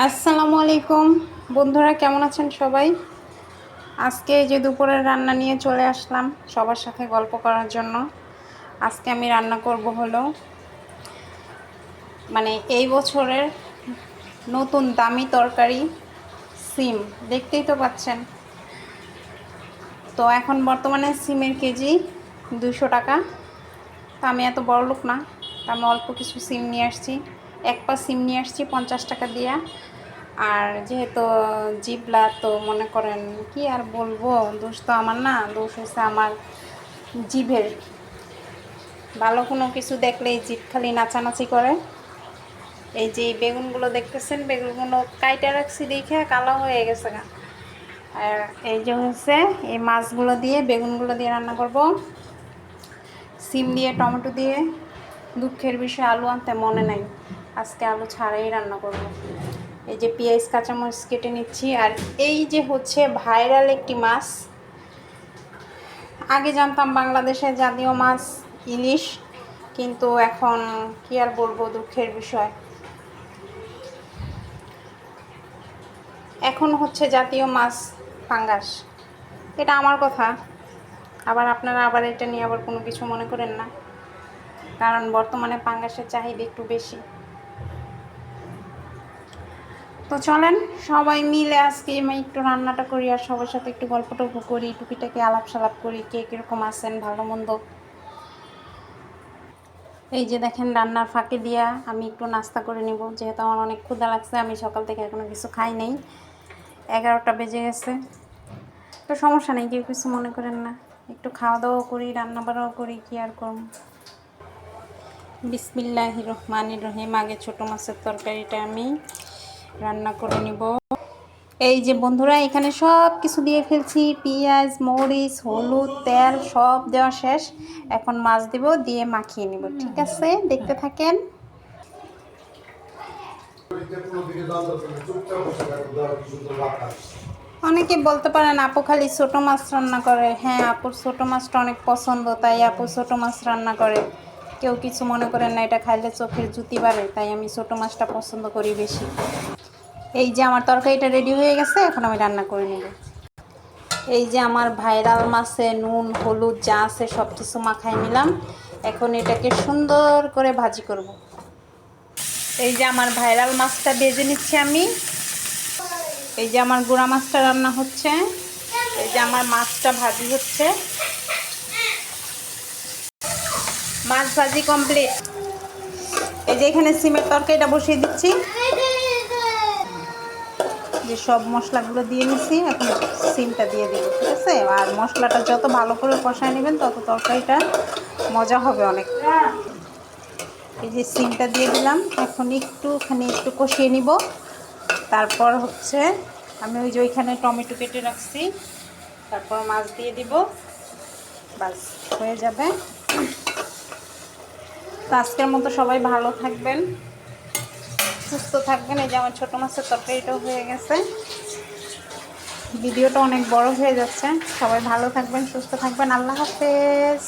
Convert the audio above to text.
আসসালামু আলাইকুম। বন্ধুরা, কেমন আছেন সবাই? আজকে এই যে দুপুরের রান্না নিয়ে চলে আসলাম সবার সাথে গল্প করার জন্য। আজকে আমি রান্না করব হলো মানে এই বছরের নতুন দামি তরকারি সিম। দেখতেই তো পাচ্ছেন। তো এখন বর্তমানে সিমের কেজি দুশো টাকা। তা আমি এত বড় লোক না, তো আমি অল্প কিছু সিম নিয়ে আসছি। এক পা সিম নিয়ে আসছি পঞ্চাশ টাকা দিয়া। আর যেহেতু জিবলা তো মনে করেন, কি আর বলব? দোষ তো আমার না, দোষ হচ্ছে আমার জিভের। ভালো কোনো কিছু দেখলেই জিভ খালি নাচানাচি করে। এই যে বেগুনগুলো দেখতেছেন, বেগুনগুলো কাইটা রাখছি দেখে কালো হয়ে গেছে গা। আর এই যে হচ্ছে এই মাছগুলো দিয়ে, বেগুনগুলো দিয়ে রান্না করব। সিম দিয়ে, টমেটো দিয়ে, দুঃখের বিষয়ে আলু আনতে মনে নাই। আজকে আলু ছাড়াই রান্না করব। এই যে পেঁয়াজ, কাঁচামরিচ কেটে নিচ্ছি। আর এই যে হচ্ছে ভাইরাল একটি মাছ। আগে জানতাম বাংলাদেশে জাতীয় মাছ ইলিশ, কিন্তু এখন কি আর বলব দুঃখের বিষয়। এখন হচ্ছে জাতীয় মাছ পাঙ্গাস। এটা আমার কথা। আবার আপনারা আবার এটা নিয়ে আবার কোনো কিছু মনে করেন না। কারণ বর্তমানে পাঙ্গাসের চাহিদা একটু বেশি। তো চলেন, সবাই মিলে আজকে আমি একটু রান্নাটা করি আর সবার সাথে একটু গল্প টল্প করি, টুকিটাকে আলাপ সালাপ করি, কে কীরকম আছেন, ভালো মন্দ। এই যে দেখেন রান্নার ফাঁকে দিয়া আমি একটু নাস্তা করে নিব, যেহেতু আমার অনেক ক্ষুধা লাগছে, আমি সকাল থেকে এখনও কিছু খাই নেই। এগারোটা বেজে গেছে। তো সমস্যা নেই, কেউ কিছু মনে করেন না। একটু খাওয়া দাওয়া করি রান্না বান্নাও করি, কি আর করব। বিসমিল্লাহ রহমান রহিম, আগে ছোটো মাছের তরকারিটা আমি রান্না করে নিব। এই যে বন্ধুরা, এখানে সব কিছু দিয়ে ফেলছি। পেঁয়াজ, মরিচ, হলুদ, তেল, সব দেওয়া শেষ। এখন মাছ দিব, দিয়ে মাখিয়ে নিব, ঠিক আছে? দেখতে থাকেন। অনেকে বলতে পারেন, আপু খালি ছোটো মাছ রান্না করে। হ্যাঁ আপুর ছোটো মাছটা অনেক পছন্দ, তাই আপু ছোটো মাছ রান্না করে। কেউ কিছু মনে করেন না, এটা খাইলে চোখের জুতি বাড়ে, তাই আমি ছোটো মাছটা পছন্দ করি বেশি। এই যে আমার তরকারিটা রেডি হয়ে গেছে, এখন আমি রান্না করে নেব। এই যে আমার ভাইরাল মাছে নুন, হলুদ যা আছে সব কিছু মাখাই নিলাম। এখন এটাকে সুন্দর করে ভাজি করব। এই যে আমার ভাইরাল মাছটা ভেজে নিচ্ছি আমি। এই যে আমার গুঁড়া মাছটা রান্না হচ্ছে। এই যে আমার মাছটা ভাজি হচ্ছে। মাছ ভাজি কমপ্লিট। এই যে এখানে সিমের তরকারিটা বসিয়ে দিচ্ছি। যে সব মশলাগুলো দিয়ে নিছি, এখন সিমটা দিয়ে দিব, ঠিক আছে? আর মশলাটা যত ভালো করে কষায় নেবেন, তত তরকারিটা মজা হবে অনেক। এই যে সিমটা দিয়ে দিলাম, এখন একটুখানি একটু কষিয়ে নিব। তারপর হচ্ছে আমি ওই যে ওইখানে টমেটো কেটে রাখছি, তারপর মাছ দিয়ে দিব। বাস, হয়ে যাবে। তো আজকের মতো সবাই ভালো থাকবেন। সুস্থ থাকবেন। এই যে আমার ছোটো মাছের তরকারিটাও হয়ে গেছে। ভিডিওটা অনেক বড় হয়ে যাচ্ছে। সবাই ভালো থাকবেন, সুস্থ থাকবেন। আল্লাহ হাফেজ।